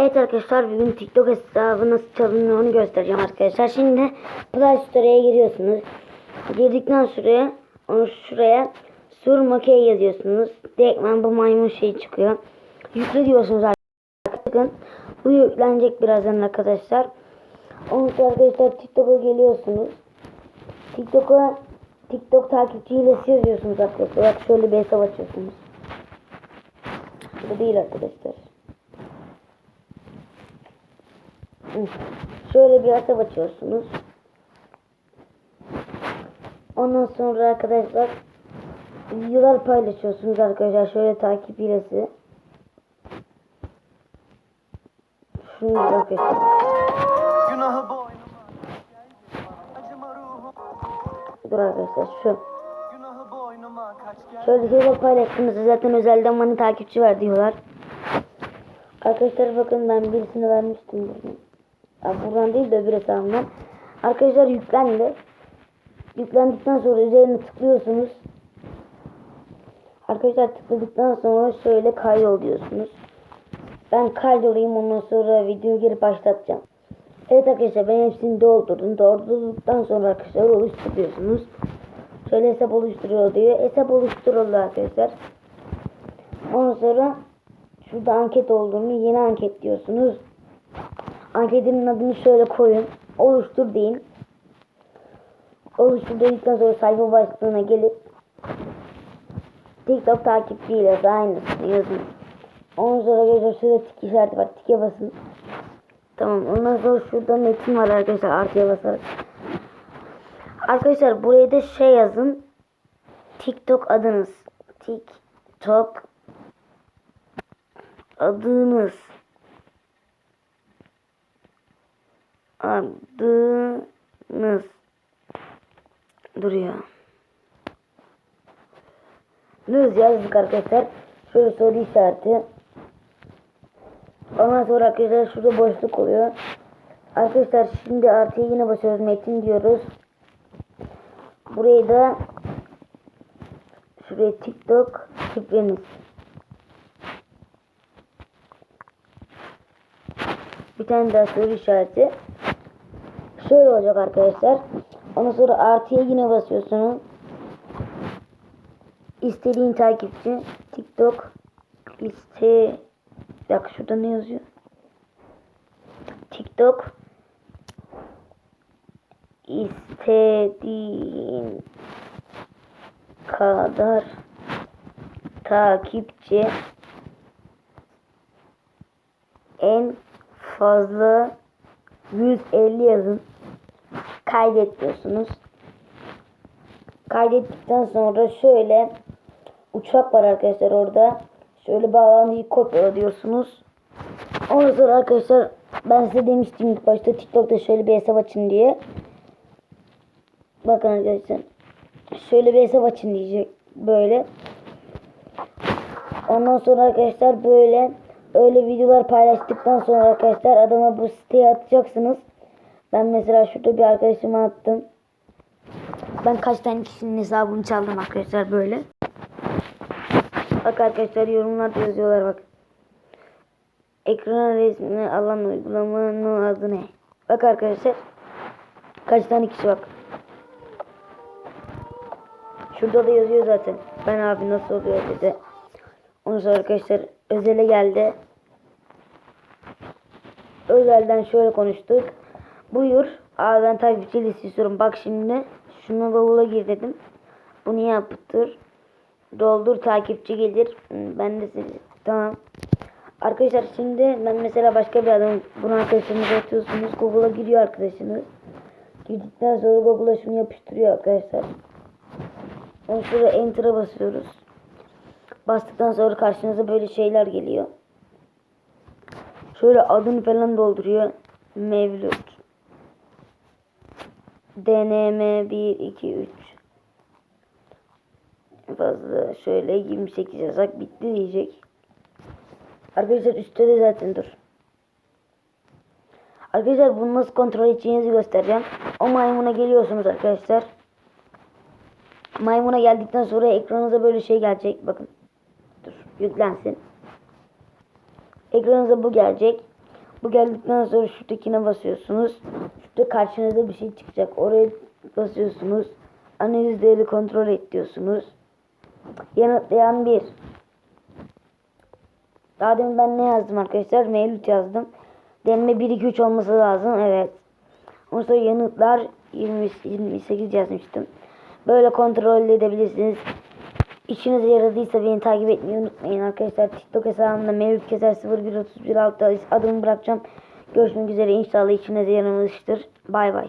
Evet arkadaşlar bugün TikTok hesabı nasıl çalınıyor onu göstereceğim arkadaşlar. Şimdi Play Store'ya giriyorsunuz. Girdikten sonra onu şuraya Surmake yazıyorsunuz. Direktmen bu maymun şeyi çıkıyor. Yükle diyorsunuz arkadaşlar. Bakın bu yüklenecek birazdan arkadaşlar. Sonra arkadaşlar TikTok'a geliyorsunuz. TikTok'a TikTok takipçi hilesi yazıyorsunuz arkadaşlar. Bak şöyle bir hesap açıyorsunuz. Bu değil arkadaşlar. Şöyle bir hesap açıyorsunuz. Ondan sonra arkadaşlar videolar paylaşıyorsunuz arkadaşlar. Şöyle takip hilesi. Şunu arkadaşlar. Günahı boynuma Acıma ruhum Dur arkadaşlar şu. Şöyle şeyler paylaştığınızda zaten özelden bana takipçi ver diyorlar. Arkadaşlar bakın ben birisini vermiştim buradan. Buradan değil de öbür hesabımdan. Arkadaşlar yüklendi. Yüklendikten sonra üzerine tıklıyorsunuz. Arkadaşlar tıkladıktan sonra şöyle kaydol diyorsunuz. Ben kaydolayım ondan sonra videoyu geri başlatacağım. Evet arkadaşlar ben hepsini doldurdum. Doldurduktan sonra arkadaşlar oluşturuyorsunuz. Şöyle hesap oluşturuyor diyor. Hesap oluşturuldu arkadaşlar. Ondan sonra şurada anket olduğunu yeni anket diyorsunuz. Anketinin adını şöyle koyun. Oluştur deyin. Oluştur dedikten sonra sayfa başlığına gelip TikTok takipçiyle de aynısını yazın. Ondan sonra arkadaşlar şurada tik işareti var. Tike basın. Tamam. Ondan sonra şurada metin var arkadaşlar. Artıya basarak. Arkadaşlar buraya da şey yazın. TikTok adınız. TikTok adınız. Adınız. Duruyor. Nız yazdık arkadaşlar. Şöyle soru işareti. Ondan sonra arkadaşlar şurada boşluk oluyor. Arkadaşlar şimdi artıya yine basıyoruz. Metin diyoruz. Burayı da şuraya TikTok şifreniz. Bir tane daha soru işareti. Şöyle olacak arkadaşlar. Ondan sonra artıya yine basıyorsunuz. İstediğin takipçi TikTok iste dakika şurada ne yazıyor? TikTok istediğin kadar takipçi en fazla 150 yazın kaydet diyorsunuz. Kaydettikten sonra şöyle uçak var arkadaşlar orada. Şöyle bağlantıyı kopyala diyorsunuz. Ondan sonra arkadaşlar ben size demiştim ilk başta TikTok'ta şöyle bir hesap açın diye. Bakın arkadaşlar. Şöyle bir hesap açın diyecek. Böyle. Ondan sonra arkadaşlar böyle öyle videolar paylaştıktan sonra arkadaşlar adama bu siteye atacaksınız. Ben mesela şurada bir arkadaşıma attım. Ben kaç tane kişinin hesabını çaldım arkadaşlar böyle. Bak arkadaşlar yorumlarda yazıyorlar bak. Ekran resmini alan uygulamanın adı ne? Bak arkadaşlar. Kaç tane kişi bak. Şurada da yazıyor zaten. Ben abi nasıl oluyor dedi. Ondan sonra arkadaşlar özele geldi. Özelden şöyle konuştuk. Buyur. Abi ben takipçi listesi istiyorum. Bak şimdi. Şunu bavula gir dedim. Bunu yaptır. Doldur takipçi gelir. Hmm, Ben de size- tamam. Arkadaşlar şimdi ben mesela başka bir adam bunu arkadaşlarınıza atıyorsunuz. Google'a giriyor arkadaşınız. Girdikten sonra Google'a şunu yapıştırıyor arkadaşlar. Ondan sonra Enter'a basıyoruz. Bastıktan sonra karşınıza böyle şeyler geliyor. Şöyle adını falan dolduruyor. Mevlüt. DNM 1 2 3 fazla şöyle 28 yazsak bitti diyecek. Arkadaşlar üstte de zaten dur. Arkadaşlar bunu nasıl kontrol edeceğinizi göstereceğim. O maymuna geliyorsunuz arkadaşlar. Maymuna geldikten sonra ekranınıza böyle şey gelecek. Bakın. Dur yüklensin. Ekranınıza bu gelecek. Bu geldikten sonra şuradakine basıyorsunuz. Şurada karşınıza bir şey çıkacak. Oraya basıyorsunuz. Analizleri kontrol et diyorsunuz. Yanıtlayan bir. Daha demin ben ne yazdım arkadaşlar? Mevlüt yazdım. Denme 1 2 3 olması lazım. Evet. Ondan sonra yanıtlar 20, 28 yazmıştım. Böyle kontrol edebilirsiniz. İşinize yaradıysa beni takip etmeyi unutmayın arkadaşlar. TikTok hesabımda Mevlüt Keser 0131 adımı bırakacağım. Görüşmek üzere inşallah işinize yaramıştır. Bay bay.